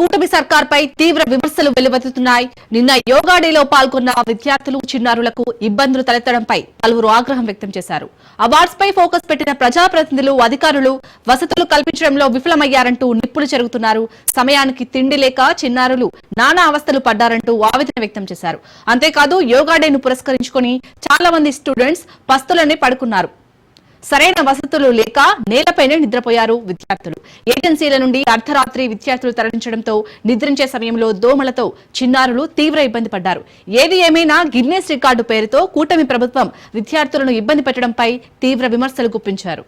కూటమి సర్కార్ పై తీవ్ర విమర్శలు వెలువెత్తుతున్నాయి. నిన్న యోగా డేలో పాల్గొన్న విద్యార్థులు చిన్నారులకు ఇబ్బందులు తలెత్తడంపై పలువురు ఆగ్రహం వ్యక్తం చేశారు. అవార్డ్స్ పై ఫోకస్ పెట్టిన ప్రజాప్రతినిధులు అధికారులు వసతులు కల్పించడంలో విఫలమయ్యారంటూ నిప్పులు జరుగుతున్నారు సమయానికి తిండి లేక చిన్నారులు నానా అవస్థలు పడ్డారంటూ ఆవేదన వ్యక్తం చేశారు. అంతేకాదు యోగా డేను పురస్కరించుకొని చాలా మంది స్టూడెంట్స్ పస్తులనే పడుకున్నారు. సరైన వసతులు లేక నేలపైనే నిద్రపోయారు విద్యార్థులు. ఏజెన్సీల నుండి అర్ధరాత్రి విద్యార్థులు తరలించడంతో నిద్రించే సమయంలో దోమలతో చిన్నారులు తీవ్ర ఇబ్బంది పడ్డారు. ఏది ఏమైనా గిన్నెస్ రికార్డు పేరుతో కూటమి ప్రభుత్వం విద్యార్థులను ఇబ్బంది పెట్టడంపై తీవ్ర విమర్శలు గుప్పించారు.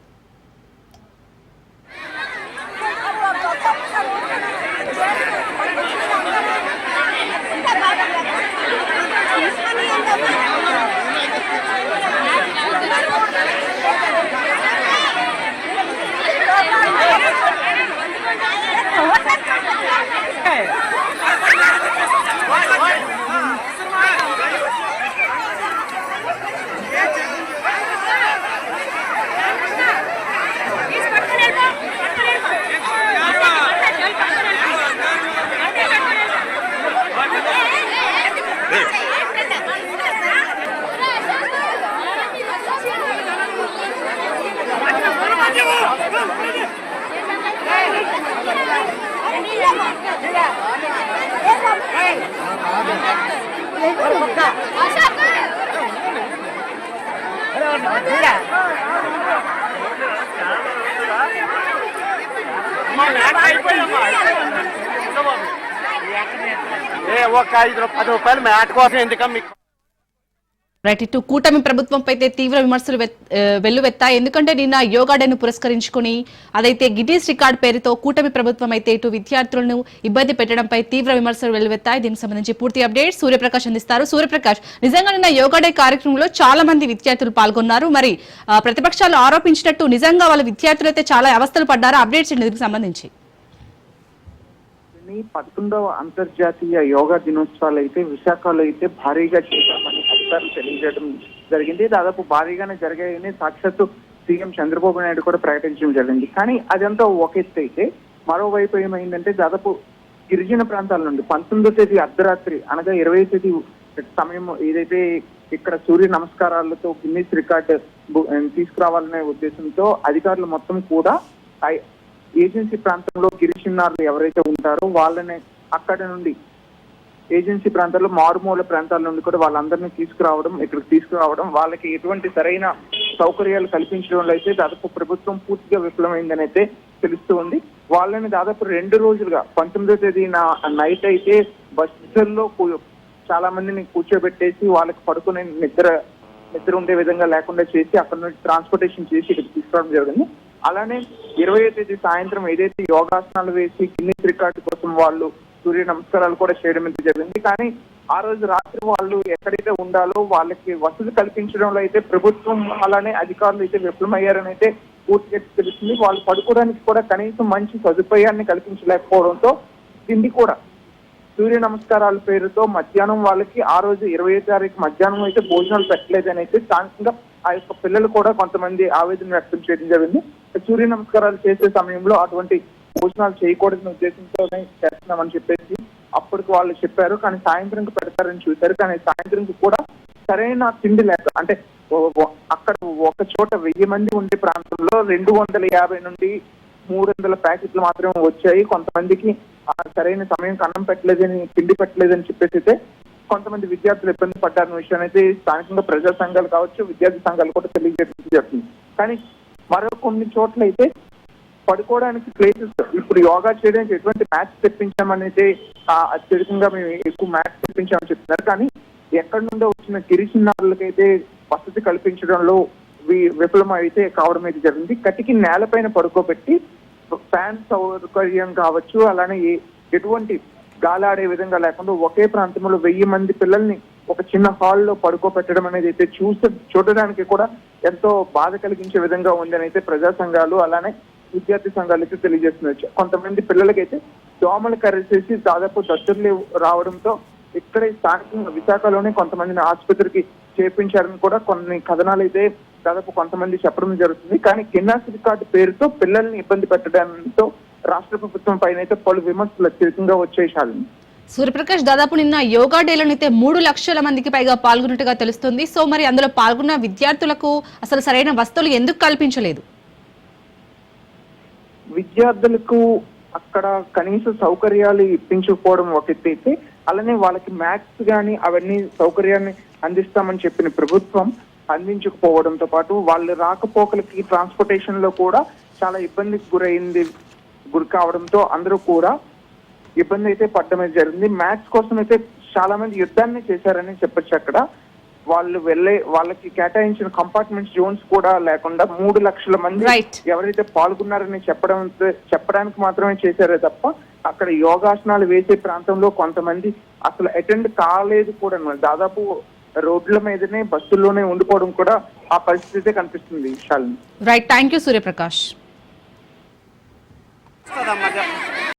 ఏ ఒక ఐదు పది రూపాయలు మ్యాట్ కోసం ఎందుకమ్మా? మీకు రైట్ ఇటు కూటమి ప్రభుత్వంపై అయితే తీవ్ర విమర్శలు వెల్లువెత్తాయి. ఎందుకంటే నిన్న యోగా డేను పురస్కరించుకుని అదైతే గిన్నీస్ రికార్డ్ పేరుతో కూటమి ప్రభుత్వం అయితే ఇటు విద్యార్థులను ఇబ్బంది పెట్టడంపై తీవ్ర విమర్శలు వెల్లువెత్తాయి. దీనికి సంబంధించి పూర్తి అప్డేట్ సూర్యప్రకాష్ అందిస్తారు. సూర్యప్రకాష్ నిజంగా నిన్న యోగా డే కార్యక్రమంలో చాలా మంది విద్యార్థులు పాల్గొన్నారు. మరి ప్రతిపక్షాలు ఆరోపించినట్టు నిజంగా వాళ్ళ విద్యార్థులు అయితే చాలా అవస్థలు పడ్డారు? అప్డేట్స్ దీనికి సంబంధించి? ఈ పదకొండవ అంతర్జాతీయ యోగా దినోత్సవాలు అయితే విశాఖలో అయితే భారీగా చేశామని అధికారులు తెలియజేయడం జరిగింది. దాదాపు భారీగానే జరిగాయని సాక్షాత్తు సీఎం చంద్రబాబు నాయుడు కూడా ప్రకటించడం జరిగింది. కానీ అదంతా ఒక ఎత్తు అయితే మరోవైపు ఏమైందంటే దాదాపు గిరిజన ప్రాంతాల నుండి పంతొమ్మిదో తేదీ అర్ధరాత్రి అనగా ఇరవై తేదీ సమయం ఏదైతే ఇక్కడ సూర్య నమస్కారాలతో గిన్నీస్ రికార్డ్ తీసుకురావాలనే ఉద్దేశంతో అధికారులు మొత్తం కూడా ఐ- ఏజెన్సీ ప్రాంతంలో గిరిజనారులు ఎవరైతే ఉంటారో వాళ్ళని అక్కడ నుండి ఏజెన్సీ ప్రాంతాల్లో మారుమూల ప్రాంతాల నుండి కూడా వాళ్ళందరినీ తీసుకురావడం ఇక్కడికి తీసుకురావడం వాళ్ళకి ఎటువంటి సరైన సౌకర్యాలు కల్పించడంలో అయితే దాదాపు ప్రభుత్వం పూర్తిగా విఫలమైందని అయితే తెలుస్తూ ఉంది. వాళ్ళని దాదాపు రెండు రోజులుగా పంతొమ్మిదో తేదీన నైట్ అయితే బస్సుల్లో చాలా మందిని కూర్చోబెట్టేసి వాళ్ళకి పడుకునే నిద్ర నిద్ర ఉండే విధంగా లేకుండా చేసి అక్కడ నుండి ట్రాన్స్పోర్టేషన్ చేసి ఇక్కడ తీసుకురావడం జరిగింది. అలానే ఇరవై తేదీ సాయంత్రం ఏదైతే యోగాసనాలు వేసి గిన్నీస్ రికార్డు కోసం వాళ్ళు సూర్య నమస్కారాలు కూడా చేయడం అయితే జరిగింది. కానీ ఆ రోజు రాత్రి వాళ్ళు ఎక్కడైతే ఉండాలో వాళ్ళకి వసతి కల్పించడంలో అయితే ప్రభుత్వం అలానే అధికారులు అయితే విఫలమయ్యారని అయితే పూర్తిగా తెలిసింది వాళ్ళు పడుకోవడానికి కూడా కనీసం మంచి సదుపాయాన్ని కల్పించలేకపోవడంతో తిండి కూడా సూర్య నమస్కారాల పేరుతో మధ్యాహ్నం వాళ్ళకి ఆ రోజు ఇరవై తారీఖు మధ్యాహ్నం అయితే భోజనాలు పెట్టలేదని అయితే స్థానికంగా ఆ యొక్క పిల్లలు కూడా కొంతమంది ఆవేదన వ్యక్తం చేయడం జరిగింది. సూర్య నమస్కారాలు చేసే సమయంలో అటువంటి భోజనాలు చేయకూడదని ఉద్దేశంతోనే చేస్తున్నామని చెప్పేసి అప్పటికి వాళ్ళు చెప్పారు. కానీ సాయంత్రంకి పెడతారని చూశారు. కానీ సాయంత్రంకి కూడా సరైన తిండి లేక అంటే అక్కడ ఒక చోట వెయ్యి మంది ఉండే ప్రాంతంలో రెండు వందల యాభై నుండి మూడు వందల ప్యాకెట్లు మాత్రమే వచ్చాయి. కొంతమందికి సరైన సమయం అన్నం పెట్టలేదని తిండి పెట్టలేదని చెప్పేసి అయితే కొంతమంది విద్యార్థులు ఇబ్బంది పడ్డారన్న విషయాన్ని అయితే స్థానికంగా ప్రజా సంఘాలు కావచ్చు విద్యార్థి సంఘాలు కూడా తెలియజేయడం జరుగుతుంది. కానీ మరో కొన్ని చోట్ల అయితే పడుకోవడానికి ప్లేసెస్ ఇప్పుడు యోగా చేయడానికి ఎటువంటి మ్యాచ్ తెప్పించామనేది అత్యధికంగా మేము ఎక్కువ మ్యాచ్ తెప్పించామని చెప్తున్నారు. కానీ ఎక్కడి నుండో వచ్చిన గిరిచిన్నారులకైతే వసతి కల్పించడంలో వి- విఫలం అయితే కావడం అయితే జరిగింది. కటికి నేలపైన పడుకోబెట్టి ఫ్యాన్ సౌకర్యం కావచ్చు అలానే ఎటువంటి గాలాడే విధంగా లేకుండా ఒకే ప్రాంతంలో వెయ్యి మంది పిల్లల్ని ఒక చిన్న హాల్లో పడుకోబెట్టడం అనేది అయితే చూస్తే చూడడానికి కూడా ఎంతో బాధ కలిగించే విధంగా ఉందని అయితే ప్రజా సంఘాలు అలానే విద్యార్థి సంఘాలు అయితే తెలియజేస్తున్నాయి కొంతమంది పిల్లలకైతే దోమలు కరిసేసి దాదాపు దత్తులు రావడంతో ఇక్కడే స్థానికంగా విశాఖలోనే కొంతమందిని ఆసుపత్రికి చేర్పించారని కూడా కొన్ని కథనాలు అయితే దాదాపు కొంతమంది చెప్పడం జరుగుతుంది. కానీ గిన్నాస్ కార్డు పేరుతో పిల్లల్ని ఇబ్బంది పెట్టడంతో రాష్ట్ర ప్రభుత్వం పైన అయితే పలు విమర్శలు అత్యధికంగా వచ్చాయి శాలిని. సూర్యప్రకాష్ దాదాపు నిన్న యోగా డేలోనైతే మూడు లక్షల మందికి పైగా పాల్గొన్నట్టుగా తెలుస్తుంది. సో మరి అందులో పాల్గొన్న విద్యార్థులకు అసలు సరైన వస్తువులు ఎందుకు కల్పించలేదు? విద్యార్థులకు అక్కడ కనీస సౌకర్యాలు ఇప్పించకపోవడం ఒక ఎత్తు అయితే అలానే వాళ్ళకి మ్యాథ్స్ కానీ అవన్నీ సౌకర్యాన్ని అందిస్తామని చెప్పిన ప్రభుత్వం అందించకపోవడంతో పాటు వాళ్ళు రాకపోకలకి ట్రాన్స్పోర్టేషన్లో కూడా చాలా ఇబ్బందికి గురైంది గురి కావడంతో అందరూ కూడా ఇబ్బంది అయితే పడడమే జరిగింది. మ్యాథ్స్ కోసం అయితే చాలా మంది యుద్ధాన్ని చేశారని చెప్పొచ్చు అక్కడ. వాళ్ళు వెళ్ళే వాళ్ళకి కేటాయించిన కంపార్ట్మెంట్ జోన్స్ కూడా లేకుండా మూడు లక్షల మంది. ఎవరైతే పాల్గొన్నారని చెప్పడం చెప్పడానికి మాత్రమే చేశారే తప్ప అక్కడ యోగాసనాలు వేసే ప్రాంతంలో కొంతమంది అసలు అటెండ్ కాలేదు కూడా. దాదాపు రోడ్ల మీదనే బస్సుల్లోనే ఉండిపోవడం కూడా ఆ పరిస్థితి కనిపిస్తుంది రైట్ థ్యాంక్ యూ సూర్యప్రకాష్ அவ்வளோதான் மஜா